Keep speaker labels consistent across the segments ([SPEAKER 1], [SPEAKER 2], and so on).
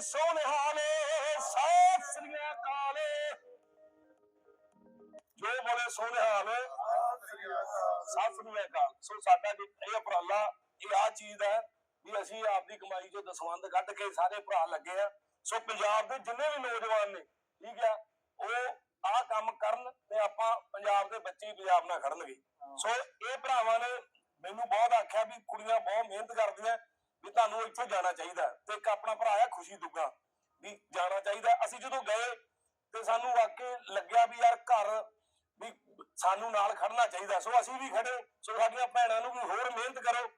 [SPEAKER 1] ਸੋਨਿਹਾਲੇ ਸਤਿ ਸ੍ਰੀ ਅਕਾਲ ਜੋ ਬੋਲੇ ਸੋਨਿਹਾਲ, ਸਤਿ ਸ੍ਰੀ ਅਕਾਲ। ਸੋ ਸਾਡਾ ਇਹ ਉਪਰਾਲਾ, ਇਹ ਆ ਚੀਜ਼ ਹੈ ਵੀ ਅਸੀਂ ਆਪਦੀ ਕਮਾਈ ਚੋਂ ਦਸਵੰਦ ਕੱਢ ਕੇ ਸਾਰੇ ਭਰਾ ਲੱਗੇ ਆ। ਸੋ ਪੰਜਾਬ ਦੇ ਜਿੰਨੇ ਵੀ ਨੌਜਵਾਨ ਨੇ, ਠੀਕ ਆ, ਉਹ ਆਹ ਕੰਮ ਕਰਨ ਤੇ ਆਪਾਂ ਪੰਜਾਬ ਦੇ ਬੱਚੇ ਪੰਜਾਬ ਨਾਲ ਖੜਨਗੇ। ਸੋ ਇਹ ਭਰਾਵਾਂ ਨੇ ਮੈਨੂੰ ਬਹੁਤ ਆਖਿਆ ਵੀ ਕੁੜੀਆਂ ਬਹੁਤ ਮਿਹਨਤ ਕਰਦੀਆਂ। ਵੀ ਤੁਹਾਨੂੰ ਇੱਥੇ ਜਾਣਾ ਚਾਹੀਦਾ ਤੇ ਇੱਕ ਆਪਣਾ ਭਰਾ ਆ, ਖੁਸ਼ੀ ਦੁੱਗਾ, ਵੀ ਜਾਣਾ ਚਾਹੀਦਾ ਅਸੀਂ ਜਦੋਂ ਗਏ ਤੇ ਸਾਨੂੰ ਵਾਕਈ ਲੱਗਿਆ ਵੀ ਯਾਰ ਘਰ ਵੀ ਸਾਨੂੰ ਨਾਲ ਖੜਨਾ ਚਾਹੀਦਾ ਸੋ ਅਸੀਂ ਵੀ ਖੜੇ, ਸੋ ਸਾਡੀਆਂ ਭੈਣਾਂ ਨੂੰ ਵੀ ਹੋਰ ਮਿਹਨਤ ਕਰੋ,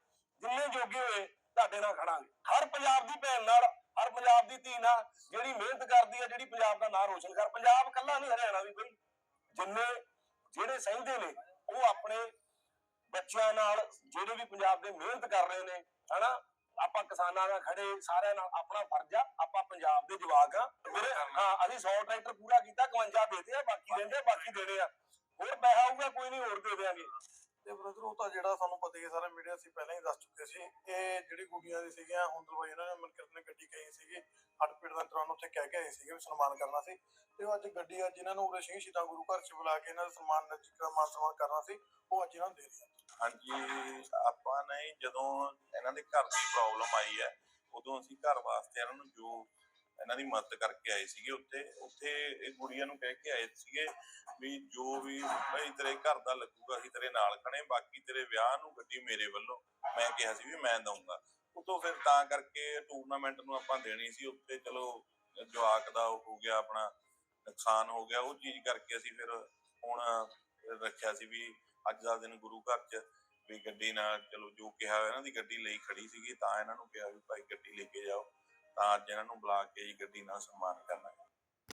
[SPEAKER 1] ਜਿੰਨੇ ਜੋਗੇ ਹੋਏ ਤੁਹਾਡੇ ਨਾਲ ਖੜਾਂਗੇ। ਹਰ ਪੰਜਾਬ ਦੀ ਭੈਣ ਨਾਲ, ਹਰ ਪੰਜਾਬ ਦੀ ਧੀ ਨਾਲ ਜਿਹੜੀ ਮਿਹਨਤ ਕਰਦੀ ਹੈ, ਜਿਹੜੀ ਪੰਜਾਬ ਦਾ ਨਾਂ ਰੋਸ਼ਨ ਕਰ, ਪੰਜਾਬ ਇਕੱਲਾ ਨਹੀਂ ਹਰਿਆਣਾ ਵੀ ਬਈ, ਜਿੰਨੇ ਜਿਹੜੇ ਸਹਿੰਦੇ ਨੇ, ਉਹ ਆਪਣੇ ਬੱਚਿਆਂ ਨਾਲ ਜਿਹੜੇ ਵੀ ਪੰਜਾਬ ਦੇ ਮਿਹਨਤ ਕਰ ਰਹੇ ਨੇ, ਹਨਾ? ਆਪਾਂ ਕਿਸਾਨਾਂ ਨਾਲ ਖੜੇ, ਸਾਰਿਆਂ ਨਾਲ ਆਪਣਾ ਫਰਜ਼ ਆ, ਆਪਾਂ ਪੰਜਾਬ ਦੇ ਜਵਾਕ ਆ। ਮੇਰੇ ਹਾਂ, ਅਸੀਂ 100 ਟਰੈਕਟਰ ਪੂਰਾ ਕੀਤਾ 51 ਦੇਤੇ ਆ, ਬਾਕੀ ਰਹਿੰਦੇ ਬਾਕੀ ਦੇਣੇ ਆ। ਹੋਰ ਪੈਸਾ ਆਊਗਾ, ਕੋਈ ਨਹੀਂ, ਹੋਰ ਦੇ ਦੇਾਂਗੇ
[SPEAKER 2] ਤੇ ਬ੍ਰਦਰ, ਉਹ ਤਾਂ ਜਿਹੜਾ ਸਾਨੂੰ ਪਤਾ ਹੀ ਸਾਰਾ ਮੀਡੀਆ ਸੀ ਪਹਿਲਾਂ ਹੀ ਦੱਸ ਚੁੱਕੇ ਸੀ, ਇਹ ਜਿਹੜੀ ਗੁੱਡੀਆਂ ਦੀ ਸੀਗੀਆਂ, ਹੁੰਦਲ ਇਹਨਾਂ ਨੇ ਮਨਕਿਰਤ ਨੇ ਗੱਡੀ ਕਹੀ ਸੀਗੀ ਹੱਟਪੀੜ ਦਾ ਦੌਰਾਨ ਉੱਥੇ ਕਹਿ ਕੇ ਆਏ ਸੀਗੇ ਵੀ ਸਨਮਾਨ ਕਰਨਾ ਸੀ। ਤੇ ਉਹ ਅੱਜ ਗੱਡੀ, ਅੱਜ ਇਹਨਾਂ ਨੂੰ ਉਰੇ ਸਿੰਘ ਸ਼ਹੀਦਾਂ ਗੁਰੂ ਘਰ ਚ ਬੁਲਾ ਕੇ ਇਹਨਾਂ ਦਾ ਸਨਮਾਨ ਨਜਿਕਰ ਮਾਨ ਸਨਮਾਨ ਕਰਨਾ ਸੀ, ਉਹ ਅੱਜ ਇਹਨਾਂ ਨੂੰ ਦੇ ਰਿਹਾ
[SPEAKER 3] ਹਾਂਜੀ, ਆਪਾਂ ਨੇ ਜਦੋਂ ਇਹਨਾਂ ਦੇ ਘਰ ਦੀ ਪ੍ਰੋਬਲਮ ਆਈ ਹੈ, ਉਦੋਂ ਅਸੀਂ ਘਰ ਵਾਸਤੇ ਇਹਨਾਂ ਨੂੰ ਜੋ ਇਹਨਾਂ ਦੀ ਮਦਦ ਕਰਕੇ ਆਏ ਸੀਗੇ, ਉੱਥੇ ਉੱਥੇ ਇਹ ਗੁੜੀਆਂ ਨੂੰ ਕਹਿ ਕੇ ਆਏ ਸੀਗੇ ਵੀ ਜੋ ਵੀ ਭਾਈ ਤੇਰੇ ਘਰ ਦਾ ਲੱਗੂਗਾ, ਅਸੀਂ ਤੇਰੇ ਨਾਲ ਖੜੇ ਬਾਕੀ ਤੇਰੇ ਵਿਆਹ ਨੂੰ ਗੱਡੀ ਮੇਰੇ ਵੱਲੋਂ। ਮੈਂ ਕਿਹਾ ਸੀ ਵੀ ਮੈਂ ਦਊਂਗਾ। ਉਦੋਂ ਫਿਰ ਤਾਂ ਕਰਕੇ ਟੂਰਨਾਮੈਂਟ ਨੂੰ ਆਪਾਂ ਦੇਣੀ ਸੀ ਉੱਤੇ ਚਲੋ ਜਵਾਕ ਦਾ ਉਹ ਹੋ ਗਿਆ, ਆਪਣਾ ਨੁਕਸਾਨ ਹੋ ਗਿਆ, ਉਹ ਚੀਜ਼ ਕਰਕੇ ਅਸੀਂ ਫਿਰ ਹੁਣ ਰੱਖਿਆ ਸੀ ਵੀ ਅੱਜ ਦਾ ਦਿਨ ਗੁਰੂ ਘਰ ਚ ਵੀ ਗੱਡੀ ਨਾਲ, ਚਲੋ ਜੋ ਕਿਹਾ ਇਹਨਾਂ ਦੀ ਗੱਡੀ ਲਈ ਖੜੀ ਸੀਗੀ, ਤਾਂ ਇਹਨਾਂ ਨੂੰ ਕਿਹਾ ਵੀ ਭਾਈ ਗੱਡੀ ਲੈ ਕੇ ਜਾਓ। ਤਾਂ ਅੱਜ ਇਹਨਾਂ ਨੂੰ ਬੁਲਾ ਕੇ ਜੀ ਗੱਡੀ ਨਾਲ ਸਨਮਾਨ ਕਰਨਾ